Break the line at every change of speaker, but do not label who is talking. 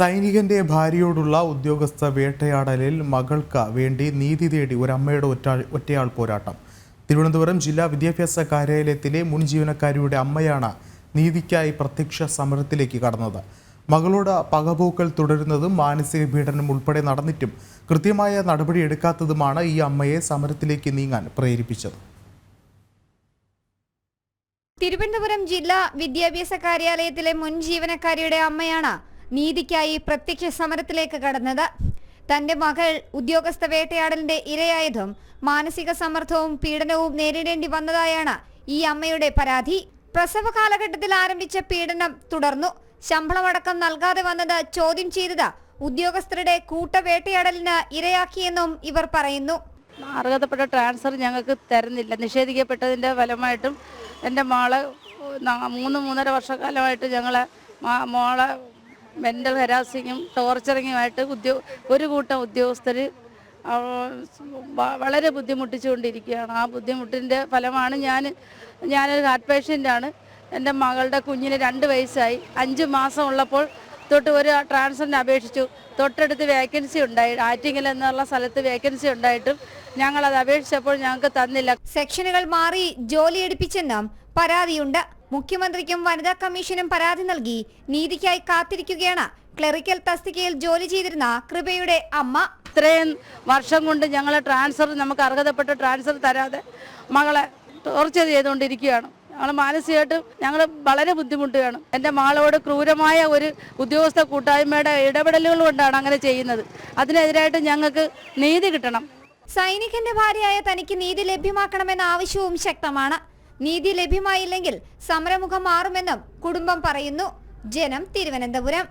സൈനികന്റെ ഭാര്യയോടുള്ള ഉദ്യോഗസ്ഥ വേട്ടയാടലിൽ മകൾക്ക് വേണ്ടി നീതി തേടി ഒരമ്മയുടെ ഒറ്റ ഒറ്റയാൾ പോരാട്ടം. തിരുവനന്തപുരം ജില്ലാ വിദ്യാഭ്യാസ കാര്യാലയത്തിലെ മുൻ ജീവനക്കാരിയുടെ അമ്മയാണ് നീതിക്കായി പ്രത്യക്ഷ സമരത്തിലേക്ക് കടന്നത്. മകളോട് പകപോക്കൽ തുടരുന്നതും മാനസിക പീഡനം ഉൾപ്പെടെ നടന്നിട്ടും കൃത്യമായ നടപടി എടുക്കാത്തതുമാണ് ഈ അമ്മയെ സമരത്തിലേക്ക് നീങ്ങാൻ പ്രേരിപ്പിച്ചത്.
തിരുവനന്തപുരം ജില്ലാ വിദ്യാഭ്യാസ കാര്യാലയത്തിലെ മുൻ ജീവനക്കാരിയുടെ അമ്മയാണ് നീതിക്കായി പ്രത്യക്ഷ സമരത്തിലേക്ക് കടന്നത്. തന്റെ മകൾ ഉദ്യോഗസ്ഥ വേട്ടയാടലിന്റെ ഇരയായതും മാനസിക സമ്മർദ്ദവും പീഡനവും നേരിടേണ്ടി വന്നതായാണ് ഈ അമ്മയുടെ പരാതി. പ്രസവ കാലഘട്ടത്തിൽ ആരംഭിച്ച പീഡനം തുടർന്നു. ശമ്പളമടക്കം നൽകാതെ വന്നത് ചോദ്യം ചെയ്തത് ഉദ്യോഗസ്ഥരുടെ കൂട്ടവേട്ടയാടലിന് ഇരയാക്കിയെന്നും ഇവർ പറയുന്നു.
അർഹതപ്പെട്ട ട്രാൻസ്ഫർ ഞങ്ങൾക്ക് തരുന്നില്ല. നിഷേധിക്കപ്പെട്ടതിന്റെ ഫലമായിട്ടും എന്റെ മോളെ മൂന്ന് മൂന്നര വർഷക്കാലമായിട്ട് ഞങ്ങളെ മോളെ മെന്റൽ ഹെരാസിങ്ങും ടോർച്ചറിങ്ങുമായിട്ട് ഉദ്യോ ഒരു കൂട്ടം ഉദ്യോഗസ്ഥർ വളരെ ബുദ്ധിമുട്ടിച്ചുകൊണ്ടിരിക്കുകയാണ്. ആ ബുദ്ധിമുട്ടിന്റെ ഫലമാണ് ഞാൻ ഞാനൊരു ഹാർട്ട് പേഷ്യന്റാണ് എന്റെ മകളുടെ കുഞ്ഞിന് രണ്ട് വയസ്സായി. അഞ്ച് മാസം ഉള്ളപ്പോൾ തൊട്ട് ഒരു ട്രാൻസ്ഫറിന് അപേക്ഷിച്ചു. തൊട്ടടുത്ത് വേക്കൻസി ഉണ്ടായി. ആറ്റിങ്ങൽ എന്നുള്ള സ്ഥലത്ത് വേക്കൻസി ഉണ്ടായിട്ടും ഞങ്ങൾ അത് അപേക്ഷിച്ചപ്പോൾ ഞങ്ങൾക്ക് തന്നില്ല.
സെക്ഷനുകൾ മാറി ജോലി എടുപ്പിച്ചെന്നും പരാതിയുണ്ട്. മുഖ്യമന്ത്രിക്കും വനിതാ കമ്മീഷനും പരാതി നൽകി നീതിക്കായി കാത്തിരിക്കുകയാണ്. ക്ലറിക്കൽ തസ്തികയിൽ ജോലി ചെയ്തിരുന്ന കൃപയുടെ അമ്മ.
ഇത്രയും വർഷം കൊണ്ട് ഞങ്ങളെ ട്രാൻസ്ഫർ നമുക്ക് അർഹതപ്പെട്ട ട്രാൻസ്ഫർ തരാതെ മകളെ ടോർച്ചർ ചെയ്തുകൊണ്ടിരിക്കുകയാണ്. ഞങ്ങൾ മാനസികമായിട്ട് ഞങ്ങൾ വളരെ ബുദ്ധിമുട്ടുകയാണ്. എന്റെ മാളോട് ക്രൂരമായ ഒരു ഉദ്യോഗസ്ഥ കൂട്ടായ്മയുടെ ഇടപെടലുകൾ കൊണ്ടാണ് അങ്ങനെ ചെയ്യുന്നത്. അതിനെതിരായിട്ട് ഞങ്ങൾക്ക് നീതി കിട്ടണം.
സൈനികന്റെ ഭാര്യയായ തനിക്ക് നീതി ലഭ്യമാക്കണമെന്ന ആവശ്യവും ശക്തമാണ്. നീതി ലഭ്യമായില്ലെങ്കിൽ സമരമുഖം മാറുമെന്നും കുടുംബം പറയുന്നു. ജനം തിരുവനന്തപുരം.